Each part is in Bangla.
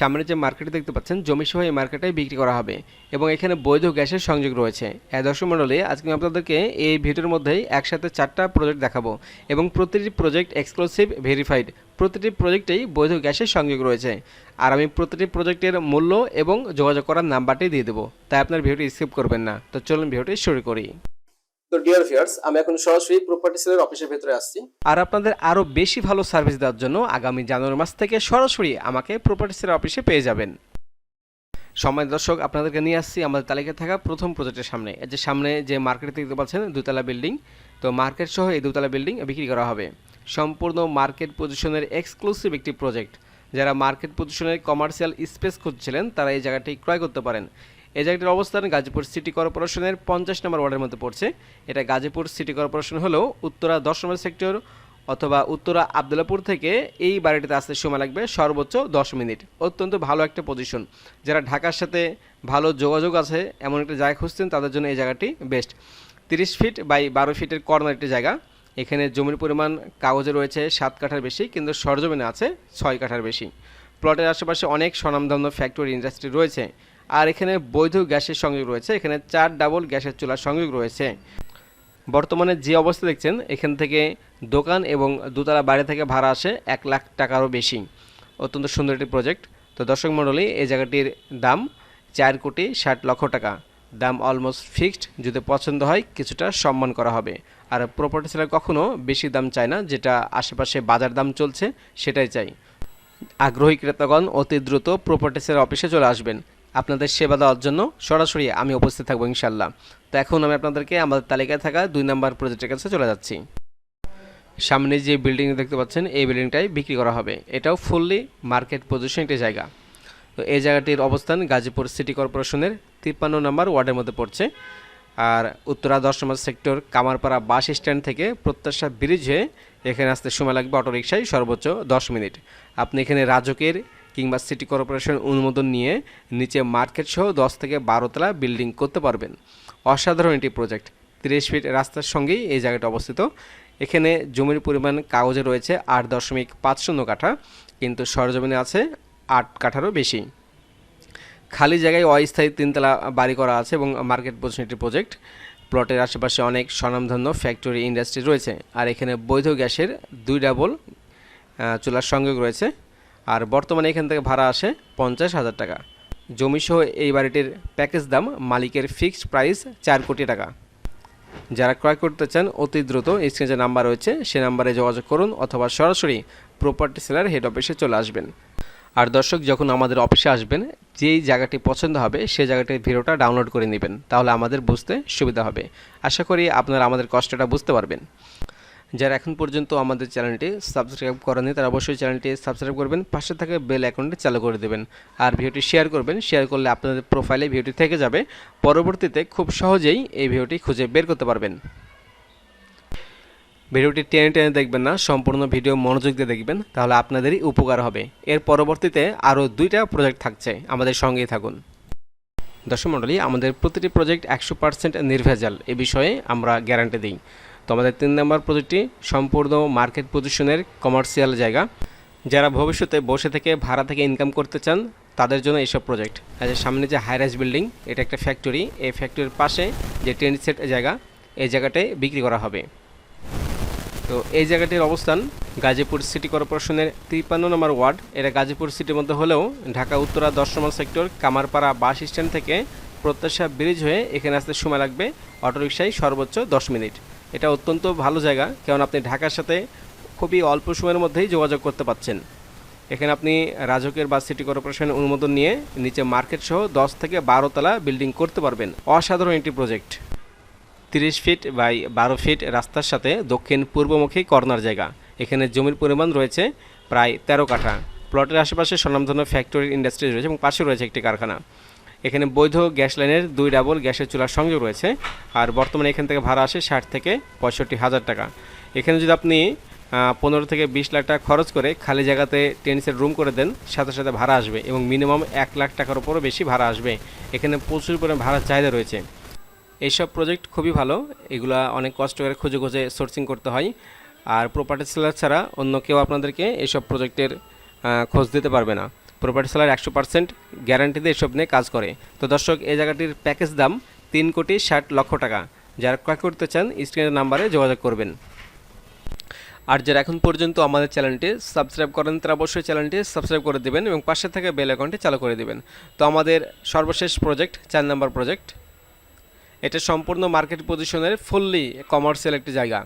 সামনে যে মার্কেটে দেখতে পাচ্ছেন জমি সহ এই মার্কেটে বিক্রি করা হবে এবং এখানে বৈধ গ্যাসের সংযোগ রয়েছে। হ্যাঁ দর্শক মণ্ডলী, আজকে আমি আপনাদেরকে এই ভিডিওর মধ্যেই একসাথে চারটা প্রজেক্ট দেখাবো এবং প্রতিটি প্রজেক্ট এক্সক্লুসিভ ভেরিফাইড প্রতিটি প্রজেক্টেই বৈধ গ্যাসের সংযোগ রয়েছে। আর আমি প্রতিটি প্রজেক্টের মূল্য এবং যোগাযোগ করার নাম্বারটি দিয়ে দেবো, তাই আপনার ভিডিওটি স্কিপ করবেন না। তো চলুন ভিডিওটি শুরু করি। তো ডিয়ার ভিউয়ার্স আমি এখন সরাসরি প্রপার্টি সেলের অফিসের ভেতরে আসছি। আর আপনাদের আরও বেশি ভালো সার্ভিস দেওয়ার জন্য আগামী জানুয়ারি মাস থেকে সরাসরি আমাকে প্রপার্টি সেলের অফিসে পেয়ে যাবেন। সময় দর্শক, আপনাদেরকে নিয়ে আসছি আমাদের তালিকায় থাকা প্রথম প্রজেক্টের সামনে। যে সামনে যে মার্কেট দেখতে পাচ্ছেন, দুতলা বিল্ডিং তো মার্কেট সহ এই দুতলা বিল্ডিং বিক্রি করা হবে। সম্পূর্ণ মার্কেট পজিশনের এক্সক্লুসিভ একটি প্রজেক্ট যারা মার্কেট পজিশনের কমার্শিয়াল স্পেস খুঁজছিলেন, তারা এই জায়গাটি ক্রয় করতে পারেন। এই জায়গাটির অবস্থান গাজীপুর সিটি কর্পোরেশনের পঞ্চাশ নম্বর ওয়ার্ডের মধ্যে পড়ছে। এটা গাজীপুর সিটি কর্পোরেশন হলেও উত্তরা দশ নম্বর সেক্টর অথবা উত্তরা আবদুল্লাপুর থেকে এই বাড়িটিতে আসতে সময় লাগবে সর্বোচ্চ দশ মিনিট। অত্যন্ত ভালো একটা পজিশন যারা ঢাকার সাথে ভালো যোগাযোগ আছে, এমন একটা জায়গা খুঁজছেন, তাদের জন্য এই জায়গাটি বেস্ট তিরিশ ফিট বাই বারো ফিটের কর্নার একটি জায়গা। এখানে জমির পরিমাণ কাগজে রয়েছে সাত কাঠার বেশি, কিন্তু সরজমিনে আছে ছয় কাঠার বেশি। প্লটের আশেপাশে অনেক স্বনামধন্য ফ্যাক্টরি ইন্ডাস্ট্রি রয়েছে। আর এখানে বৈধ গ্যাসের সংযোগ রয়েছে। এখানে চার ডাবল গ্যাসের চুলার সংযোগ রয়েছে। বর্তমানে যে অবস্থা দেখছেন, এখান থেকে দোকান এবং দোতলা বাড়ি থেকে ভাড়া আসে এক লাখ টাকারও বেশি। অত্যন্ত সুন্দর একটি প্রজেক্ট তো দর্শক মণ্ডলী, এই জায়গাটির দাম চার কোটি ষাট লক্ষ টাকা। দাম অলমোস্ট ফিক্সড যদি পছন্দ হয় কিছুটা সম্মান করা হবে। আর প্রপার্টি সেলার কখনো বেশি দাম চায় না, যেটা আশেপাশে বাজার দাম চলছে, সেটাই চাই। আগ্রহী ক্রেতাগণ অতি দ্রুত প্রপার্টি সেলার অফিসে চলে আসবেন। আপনাদের সেবা দেওয়ার জন্য সরাসরি আমি উপস্থিত থাকব ইনশাল্লাহ তো এখন আমি আপনাদেরকে আমাদের তালিকায় থাকা দুই নম্বর প্রজেক্টের কাছে চলে যাচ্ছি। সামনে যে বিল্ডিং দেখতে পাচ্ছেন, এই বিল্ডিংটাই বিক্রি করা হবে। এটাও ফুললি মার্কেট পজিশন একটি জায়গা। তো এই জায়গাটির অবস্থান গাজীপুর সিটি কর্পোরেশনের তিপ্পান্ন নম্বর ওয়ার্ডের মধ্যে পড়ছে। আর উত্তরা দশ নম্বর সেক্টর কামারপাড়া বাস স্ট্যান্ড থেকে প্রত্যাশা ব্রিজ হয়ে এখানে আসতে সময় লাগবে অটোরিকশায় সর্বোচ্চ দশ মিনিট। আপনি এখানে রাজকের কিংবা সিটি কর্পোরেশন অনুমোদন নিয়ে নিচে মার্কেট সহ দশ থেকে বারোতলা বিল্ডিং করতে পারবেন। অসাধারণ একটি প্রজেক্ট। তিরিশ ফিট রাস্তার সঙ্গেই এই জায়গাটা অবস্থিত। এখানে জমির পরিমাণ কাগজে রয়েছে আট দশমিক পাঁচ শূন্য কাঠা, কিন্তু সরজমিনে আছে আট কাঠারও বেশি। খালি জায়গায় অস্থায়ী তিনতলা বাড়ি করা আছে এবং মার্কেট পজিশন একটি প্রজেক্ট। প্লটের আশেপাশে অনেক স্বনামধন্য ফ্যাক্টরি ইন্ডাস্ট্রি রয়েছে। আর এখানে বৈধ গ্যাসের দুই ডাবল চুলার সংযোগ রয়েছে। আর বর্তমানে এখান থেকে ভাড়া আসে পঞ্চাশ হাজার টাকা। জমিসহ এই বাড়িটির প্যাকেজ দাম মালিকের ফিক্সড প্রাইস চার কোটি টাকা। যারা ক্রয় করতে চান অতি দ্রুত স্ক্রিনে যে নাম্বার রয়েছে, সে নাম্বারে যোগাযোগ করুন অথবা সরাসরি প্রপার্টি সেলার হেড অফিসে চলে আসবেন। আর দর্শক, যখন আমাদের অফিসে আসবেন, যেই জায়গাটি পছন্দ হবে সেই জায়গাটির ভিডিওটা ডাউনলোড করে নেবেন। তাহলে আমাদের বুঝতে সুবিধা হবে। আশা করি আপনারা আমাদের কষ্টটা বুঝতে পারবেন। যারা এখন পর্যন্ত আমাদের চ্যানেলটি সাবস্ক্রাইব করেনি তারা অবশ্যই চ্যানেলটি সাবস্ক্রাইব করবেন, পাশে থাকা বেল অ্যাকাউন্টটি চালু করে দেবেন। আর ভিডিওটি শেয়ার করবেন, শেয়ার করলে আপনাদের প্রোফাইলে ভিডিওটি থেকে যাবে। পরবর্তীতে খুব সহজেই এই ভিডিওটি খুঁজে বের করতে পারবেন। ভিডিওটি টেনে টেনে দেখবেন না, সম্পূর্ণ ভিডিও মনোযোগ দিয়ে দেখবেন, তাহলে আপনাদেরই উপকার হবে। এর পরবর্তীতে আরও দুইটা প্রজেক্ট থাকছে, আমাদের সঙ্গেই থাকুন। দর্শক মণ্ডলী, আমাদের প্রতিটি প্রজেক্ট একশো পার্সেন্ট নির্ভেজাল, এ বিষয়ে আমরা গ্যারান্টি দিই। তো আমাদের তিন নম্বর প্রজেক্টটি সম্পূর্ণ মার্কেট পজিশনের কমার্শিয়াল জায়গা। যারা ভবিষ্যতে বসে থেকে, ভাড়া থেকে ইনকাম করতে চান, তাদের জন্য এইসব প্রজেক্ট আর সামনে যে হাইরাইজ বিল্ডিং এটা একটা ফ্যাক্টরি এই ফ্যাক্টরির পাশে যে টেন্ট সেট জায়গা, এই জায়গাটায় বিক্রি করা হবে। তো এই জায়গাটির অবস্থান গাজীপুর সিটি কর্পোরেশনের তিপ্পান্ন নম্বর ওয়ার্ড। এটা গাজীপুর সিটির মধ্যে হলেও ঢাকা, উত্তরা দশ নম্বর সেক্টর কামারপাড়া বাস স্ট্যান্ড থেকে প্রত্যাশা ব্রিজ হয়ে এখানে আসতে সময় লাগবে। অটোরিকশায় সর্বোচ্চ দশ মিনিট। এটা অত্যন্ত ভালো জায়গা, কারণ আপনি ঢাকার সাথে খুবই অল্প সময়ের মধ্যেই যোগাযোগ করতে পারছেন এখানে আপনি রাজকের বা সিটি কর্পোরেশনের অনুমোদন নিয়ে নিচে মার্কেট সহ দশ থেকে বারো তলা বিল্ডিং করতে পারবেন। অসাধারণ একটি প্রজেক্ট। তিরিশ ফিট বাই বারো ফিট রাস্তার সাথে দক্ষিণ পূর্বমুখী কর্নার জায়গা। এখানে জমির পরিমাণ রয়েছে প্রায় তেরো কাঠা। প্লটের আশেপাশে স্বনামধন্য ফ্যাক্টরি ইন্ডাস্ট্রি রয়েছে এবং পাশে রয়েছে একটি কারখানা। এখানে বৈধ গ্যাস লাইনের দুই ডাবল গ্যাসের চুলার সংযোগ রয়েছে। আর বর্তমানে এখান থেকে ভাড়া আসে ষাট থেকে পঁয়ষট্টি হাজার টাকা। এখানে যদি আপনি পনেরো থেকে বিশ লাখ টাকা খরচ করে খালি জায়গাতে টেনিসের রুম করে দেন, সাথে সাথে ভাড়া আসবে এবং মিনিমাম এক লাখ টাকার উপরও বেশি ভাড়া আসবে। এখানে প্রচুর পরিমাণে ভাড়ার চাহিদা রয়েছে। এইসব প্রজেক্ট খুবই ভালো। এগুলা অনেক কষ্ট করে খুঁজে খুঁজে সোর্সিং করতে হয়। আর প্রপার্টি সেলার ছাড়া অন্য কেউ আপনাদেরকে এইসব প্রজেক্টের খোঁজ দিতে পারবে না। প্রপার্টি সেলার একশো পার্সেন্ট গ্যারান্টি দিয়ে এসব নিয়ে কাজ করে। তো দর্শক, এই জায়গাটির প্যাকেজ দাম তিন কোটি ষাট লক্ষ টাকা। যারা ক্রয় করতে চান স্ক্রিনের নাম্বারে যোগাযোগ করবেন। আর যারা এখন পর্যন্ত আমাদের চ্যানেলটি সাবস্ক্রাইব করেন তারা অবশ্যই চ্যানেলটি সাবস্ক্রাইব করে দেবেন এবং পাশে থাকা বেল অ্যাকাউন্টটি চালু করে দেবেন। তো আমাদের সর্বশেষ প্রজেক্ট চার নম্বর প্রজেক্ট এটা সম্পূর্ণ মার্কেট পজিশনের ফুললি কমার্শিয়াল একটি জায়গা।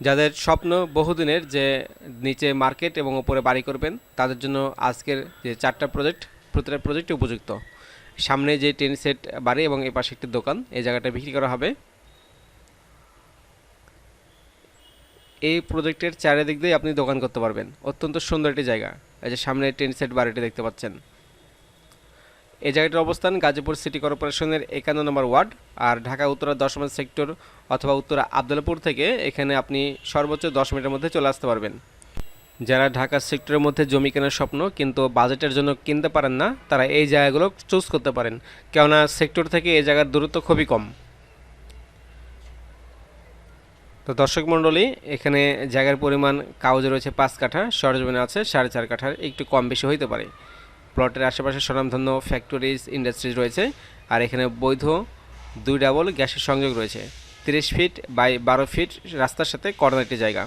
যাদের স্বপ্ন বহুদিনের যে নিচে মার্কেট এবং ওপরে বাড়ি করবেন, তাদের জন্য আজকের যে চারটা প্রজেক্ট, প্রতিটা প্রজেক্ট উপযুক্ত। সামনে যে টেন সেট বাড়ি এবং এ পাশে একটি দোকান, এই জায়গাটা বিক্রি করা হবে। এই প্রজেক্টের চারিদিক দিয়ে আপনি দোকান করতে পারবেন। অত্যন্ত সুন্দর একটি জায়গা। এই যে সামনে টেন সেট বাড়িটি দেখতে পাচ্ছেন। এই জায়গাটির অবস্থান গাজীপুর সিটি কর্পোরেশনের একান্ন নম্বর ওয়ার্ড আর ঢাকা উত্তরা দশ সেক্টর অথবা উত্তরা আবদুল্লাপুর থেকে এখানে আপনি সর্বোচ্চ দশ মিনিটের মধ্যে চলে আসতে পারবেন। যারা ঢাকা সেক্টরের মধ্যে জমি কেনার স্বপ্ন কিন্তু বাজেটের জন্য কিনতে পারেন না, তারা এই জায়গাগুলো চুজ করতে পারেন। কেননা সেক্টর থেকে এই জায়গার দূরত্ব খুবই কম। তো দর্শক মণ্ডলী, এখানে জায়গার পরিমাণ কাগজে রয়েছে পাঁচ কাঠা, সরজমিনে আছে সাড়ে চার কাঠার, একটু কম বেশি হইতে পারে। প্লটের আশেপাশে স্বনামধন্য ফ্যাক্টরিজ ইন্ডাস্ট্রিজ রয়েছে। আর এখানে বৈধ দুই ডাবল গ্যাসের সংযোগ রয়েছে। তিরিশ ফিট বাই বারো ফিট রাস্তার সাথে কর্নার একটি জায়গা।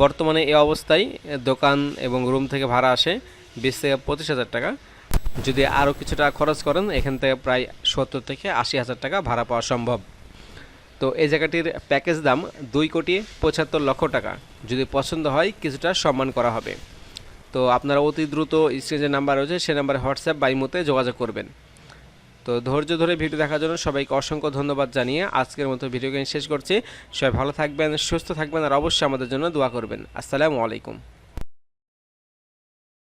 বর্তমানে এই অবস্থায় দোকান এবং রুম থেকে ভাড়া আসে বিশ থেকে পঁচিশ হাজার টাকা। যদি আরও কিছুটা খরচ করেন, এখান থেকে প্রায় সত্তর থেকে আশি হাজার টাকা ভাড়া পাওয়া সম্ভব। তো এই জায়গাটির প্যাকেজ দাম দুই কোটি পঁচাত্তর লক্ষ টাকা। যদি পছন্দ হয়, কিছুটা সম্মান করা হবে। তো আপনারা অতি দ্রুত স্ক্রিনে যে নাম্বার রয়েছে, সে নাম্বারে হোয়াটসঅ্যাপ বা ইমোতে যোগাযোগ করবেন। তো ধৈর্য ধরে ভিডিও দেখার জন্য সবাইকে অসংখ্য ধন্যবাদ জানিয়ে আজকের মতো ভিডিও গেম শেষ করছি। সবাই ভালো থাকবেন, সুস্থ থাকবেন, আর অবশ্যই আমাদের জন্য দোয়া করবেন। আসসালামু আলাইকুম।